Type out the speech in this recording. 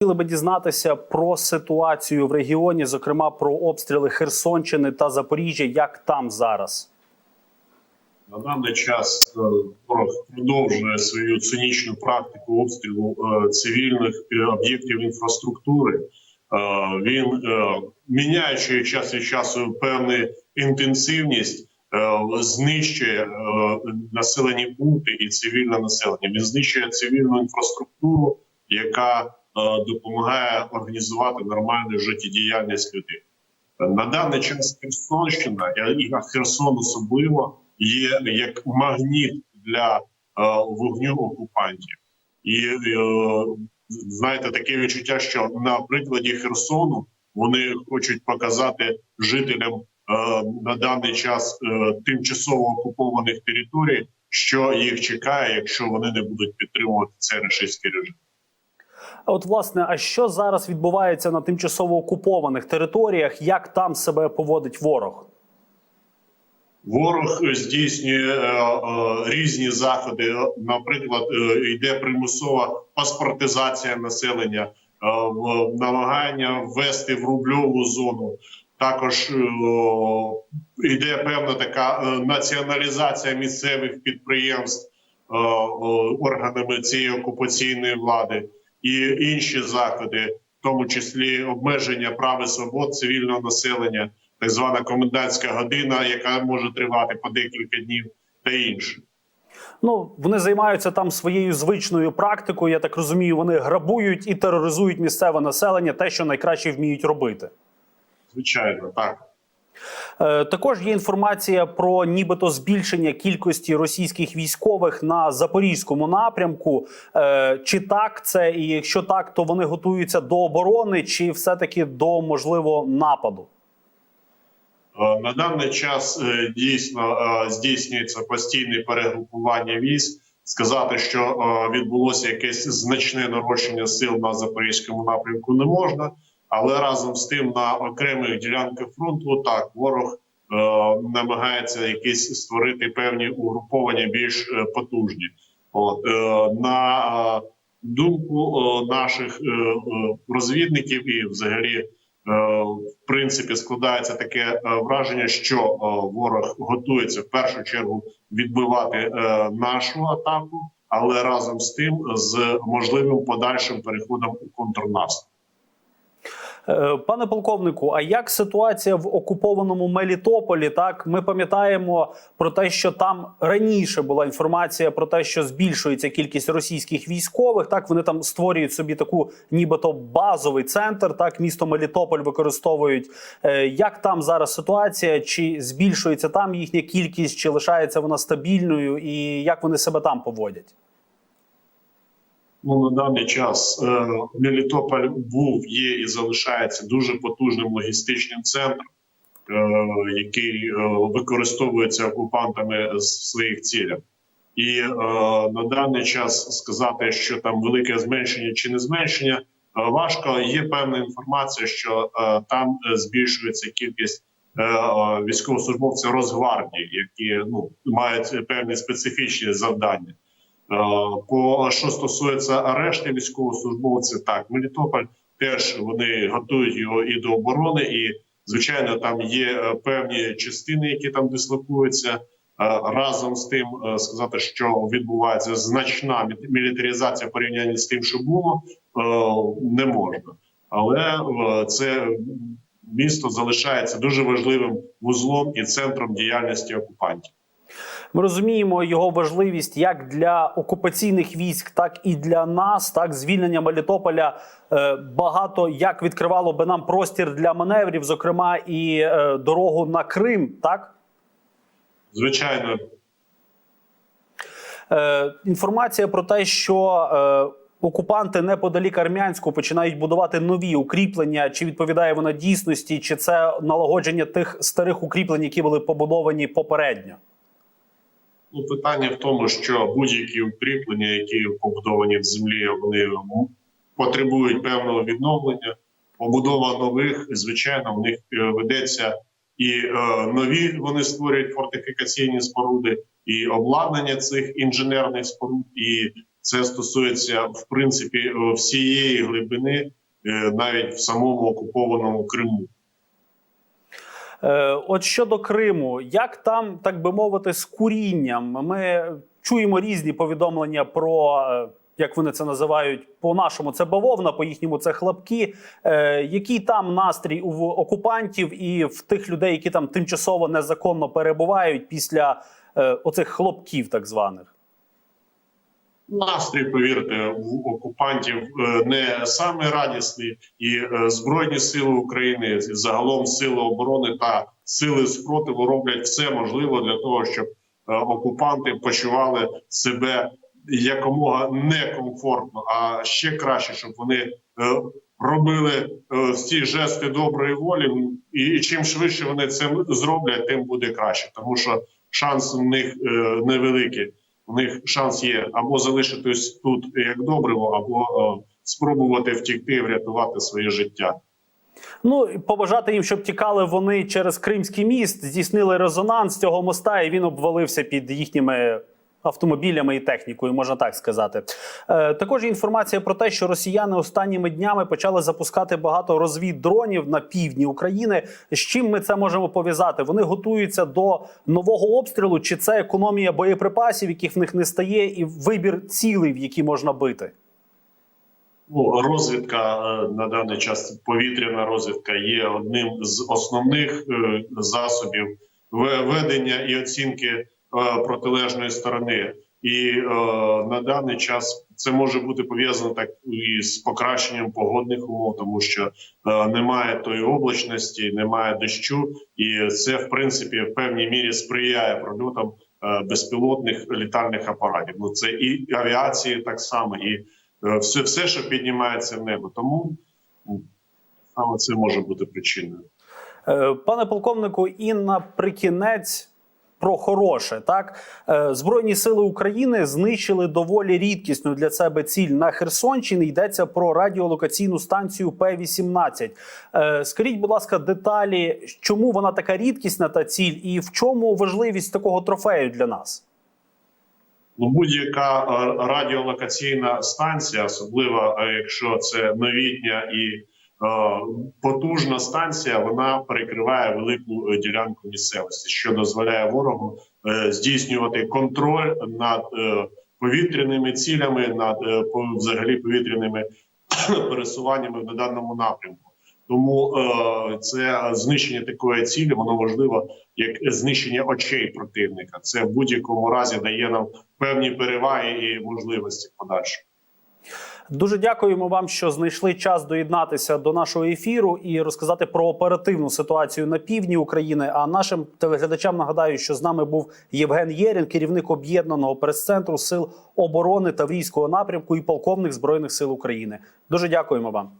Хотіли би дізнатися про ситуацію в регіоні, зокрема про обстріли Херсонщини та Запоріжжя. Як там зараз? На даний час е, ворог продовжує свою цинічну практику обстрілу е, цивільних е, об'єктів інфраструктури. Він міняючи час від часу певну інтенсивність, знищує населені пункти і цивільне населення. Він знищує цивільну інфраструктуру, яка допомагає організувати нормальну життєдіяльність людей. На даний час Херсонщина і Херсон особливо є як магніт для е, вогню окупантів, і е, знаєте, таке відчуття, що на прикладі Херсону вони хочуть показати жителям е, на даний час е, тимчасово окупованих територій, що їх чекає, якщо вони не будуть підтримувати цей рашистський режим. А От, власне, а що зараз відбувається на тимчасово окупованих територіях? Як там себе поводить ворог? Ворог здійснює е, е, різні заходи. Наприклад, е, йде примусова паспортизація населення, е, в- намагання ввести в рубльову зону. Також е, йде певна така е, націоналізація місцевих підприємств е, е, органами цієї окупаційної влади і інші заходи, в тому числі обмеження прав і свобод цивільного населення так звана комендантська година, яка може тривати по декілька днів, та інше. Ну вони займаються там своєю звичною практикою. Я так розумію, вони грабують і тероризують місцеве населення, те, що найкраще вміють робити. Звичайно, так. Е, Також є інформація про нібито збільшення кількості російських військових на запорізькому напрямку. Е, Чи так це, і якщо так, то вони готуються до оборони, чи все-таки до можливо нападу? Е, На даний час дійсно здійснюється постійне перегрупування військ. Сказати, що відбулося якесь значне нарощення сил на запорізькому напрямку, не можна. Але разом з тим на окремих ділянках фронту так ворог е, намагається якісь створити певні угруповання більш е, потужні. От е, на е, думку е, наших е, е, розвідників і взагалі. Е, В принципі, складається таке е, враження, що е, ворог готується в першу чергу відбивати е, нашу атаку, але разом з тим з можливим подальшим переходом у контрнаступ. Е, Пане полковнику, а як ситуація в окупованому Мелітополі? Так, ми пам'ятаємо про те, що там раніше була інформація про те, що збільшується кількість російських військових. Так вони там створюють собі таку, нібито базовий центр. Так, місто Мелітополь використовують. Е, Як там зараз ситуація? Чи збільшується там їхня кількість, чи лишається вона стабільною, і як вони себе там поводять? Ну на даний час е, Мелітополь був, є і залишається дуже потужним логістичним центром, е, який е, використовується окупантами в своїх цілях. І на даний час сказати, що там велике зменшення чи не зменшення, важко. Є певна інформація, що там збільшується кількість військовослужбовців Росгвардії, які ну мають певні специфічні завдання. Е, По що стосується решти військовослужбовців, так Мелітополь теж вони готують його і до оборони, і звичайно, там є е, певні частини, які там дислокуються. Е, Разом з тим сказати, що відбувається значна мі- мілітаризація в порівнянні з тим, що було, не можна. Але це місто залишається дуже важливим вузлом і центром діяльності окупантів. Ми розуміємо його важливість як для окупаційних військ, так і для нас. Так, звільнення Мелітополя е, багато як відкривало би нам простір для маневрів, зокрема і е, дорогу на Крим. Так Звичайно, е, інформація про те, що е, окупанти неподалік Армянську починають будувати нові укріплення. Чи відповідає вона дійсності, чи це налагодження тих старих укріплень, які були побудовані попередньо? Ну, питання в тому, що будь-які укріплення, які побудовані в землі, вони потребують певного відновлення. Побудова нових, звичайно, в них е, ведеться і е, нові вони створюють фортифікаційні споруди, і обладнання цих інженерних споруд, і Це стосується в принципі всієї глибини, е, навіть в самому окупованому Криму. Е, От щодо Криму, як там, так би мовити, з курінням? Ми чуємо різні повідомлення про. е, Як вони це називають по-нашому, це бавовна, по їхньому це хлопки. Е, який там настрій у окупантів і в тих людей, які там тимчасово незаконно перебувають після е, оцих хлопків, так званих? Настрій, повірте, в окупантів е, не саме радісний, і е, збройні сили України, загалом сили оборони та сили спротиву роблять все можливе для того, щоб е, окупанти почували себе якомога некомфортно, а ще краще, щоб вони робили ці жести доброї волі. І, чим швидше вони це зроблять, тим буде краще, тому що шанс у них невеликий у них шанс є або залишитись тут як добриво, або е, спробувати втікти і врятувати своє життя. Ну побажати їм, щоб тікали вони через Кримський міст, здійснили резонанс цього моста, і він обвалився під їхніми. Автомобілями і технікою, можна так сказати. Е, також інформація про те, що росіяни останніми днями почали запускати багато розвіддронів на півдні України. З чим ми це можемо пов'язати? Вони готуються до нового обстрілу, чи це економія боєприпасів, яких в них не стає, і вибір цілей, в які можна бити? Ну, розвідка е, на даний час повітряна розвідка є одним з основних е, засобів ве- ведення і оцінки протилежної сторони. І е, на даний час це може бути пов'язано так і з покращенням погодних умов, тому що е, немає тої облачності, немає дощу, і це в принципі в певній мірі сприяє прольотам е, безпілотних літальних апаратів. Ну це і авіації так само, і е, все, все, що піднімається в небо. Тому саме це може бути причиною. Е, Пане полковнику, і наприкінець про хороше. Так Е, Збройні сили України знищили доволі рідкісну для себе ціль на Херсонщині. Йдеться про радіолокаційну станцію П-18. Е, Скажіть, будь ласка, деталі, чому вона така рідкісна та ціль, і в чому важливість такого трофею для нас? Ну, будь-яка е, радіолокаційна станція, особливо якщо це новітня і потужна станція, вона перекриває велику е, ділянку місцевості, що дозволяє ворогу е, здійснювати контроль над е, повітряними цілями, над е, взагалі повітряними пересуваннями на даному напрямку. Тому е, це знищення такої цілі, воно важливо як знищення очей противника. Це в будь-якому разі дає нам певні переваги і можливості подальшого. Дуже дякуємо вам, що знайшли час доєднатися до нашого ефіру і розказати про оперативну ситуацію на півдні України. А нашим телеглядачам нагадаю, що з нами був Євген Єрін, керівник об'єднаного прес-центру сил оборони Таврійського напрямку і полковник збройних сил України. Дуже дякуємо вам.